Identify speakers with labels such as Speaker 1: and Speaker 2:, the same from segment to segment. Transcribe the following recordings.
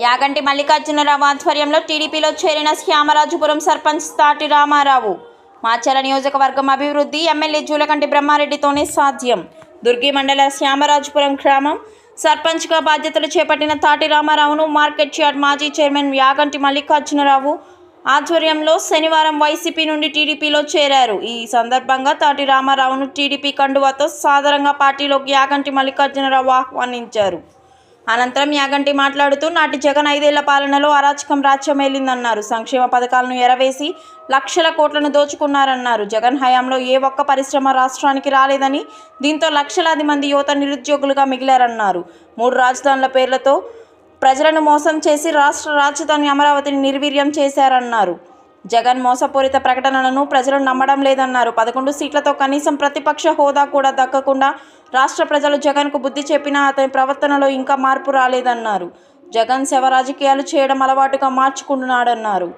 Speaker 1: యాగంటి మల్లికార్జునరావు ఆధ్వర్యంలో టీడీపీలో చేరిన శ్యామరాజుపురం సర్పంచ్ తాటి రామారావు. మాచర నియోజకవర్గం అభివృద్ధి ఎమ్మెల్యే జూలకంటి బ్రహ్మారెడ్డితోనే సాధ్యం. దుర్గి మండల శ్యామరాజుపురం గ్రామం సర్పంచ్గా బాధ్యతలు చేపట్టిన తాటి రామారావును మార్కెట్ యార్డ్ మాజీ చైర్మన్ యాగంటి మల్లికార్జునరావు ఆధ్వర్యంలో శనివారం వైసీపీ నుండి టీడీపీలో చేరారు. ఈ సందర్భంగా తాటి రామారావును టీడీపీ కండువాతో సాధారణంగా పార్టీలోకి యాగంటి మల్లికార్జునరావు ఆహ్వానించారు. అనంతరం యాగంటి మాట్లాడుతూ నాటి జగన్ ఐదేళ్ళ పాలనలో అరాచకం రాజ్యమేలిందన్నారు సంక్షేమ పథకాలను ఎరవేసి లక్షల కోట్లను దోచుకున్నారన్నారు. జగన్ హయాంలో ఏ ఒక్క పరిశ్రమ రాష్ట్రానికి రాలేదని దీంతో లక్షలాది మంది యువత నిరుద్యోగులుగా మిగిలారన్నారు. మూడు రాజధానుల పేర్లతో ప్రజలను మోసం చేసి రాష్ట్ర రాజధాని అమరావతిని నిర్వీర్యం చేశారన్నారు. జగన్ మోసపూరిత ప్రకటనలను ప్రజలు నమ్మడం లేదన్నారు. పదకొండు సీట్లతో కనీసం ప్రతిపక్ష హోదా కూడా దక్కకుండా రాష్ట్ర ప్రజలు జగన్కు బుద్ధి చెప్పినా అతని ప్రవర్తనలో ఇంకా మార్పు రాలేదన్నారు. జగన్ శవ రాజకీయాలు చేయడం అలవాటుగా మార్చుకుంటున్నాడన్నారు.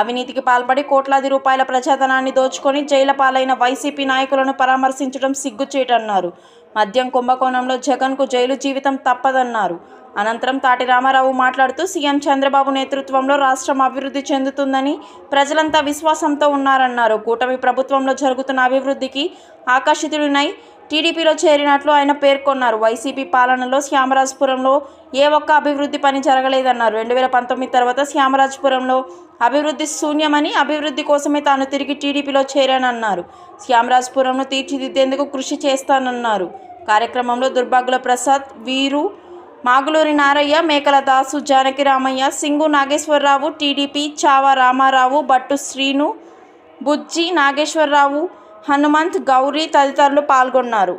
Speaker 1: అవినీతికి పాల్పడి కోట్లాది రూపాయల ప్రజాధనాన్ని దోచుకొని జైల పాలైన వైసీపీ నాయకులను పరామర్శించడం సిగ్గుచేటన్నారు. మద్యం కుంభకోణంలో జగన్కు జైలు జీవితం తప్పదన్నారు. అనంతరం తాటి రామారావు మాట్లాడుతూ సీఎం చంద్రబాబు నేతృత్వంలో రాష్ట్రం అభివృద్ధి చెందుతుందని ప్రజలంతా విశ్వాసంతో ఉన్నారన్నారు. కూటమి ప్రభుత్వంలో జరుగుతున్న అభివృద్ధికి ఆకర్షితుడినై టీడీపీలో చేరినట్లు ఆయన పేర్కొన్నారు. వైసీపీ పాలనలో శ్యామరాజపురంలో ఏ ఒక్క అభివృద్ధి పని జరగలేదన్నారు. రెండు వేల పంతొమ్మిది తర్వాత శ్యామరాజపురంలో అభివృద్ధి శూన్యమని అభివృద్ధి కోసమే తాను తిరిగి టీడీపీలో చేరానన్నారు. శ్యామరాజపురంను తీర్చిదిద్దేందుకు కృషి చేస్తానన్నారు. కార్యక్రమంలో దుర్భాగుల ప్రసాద్ వీరు మాగులూరి నారయ్య మేకల దాసు జానకి రామయ్య సింగు నాగేశ్వరరావు టీడీపీ చావా రామారావు బట్టు శ్రీను బుజ్జి నాగేశ్వరరావు హనుమంత్ గౌరీ తదితరులు పాల్గొన్నారు.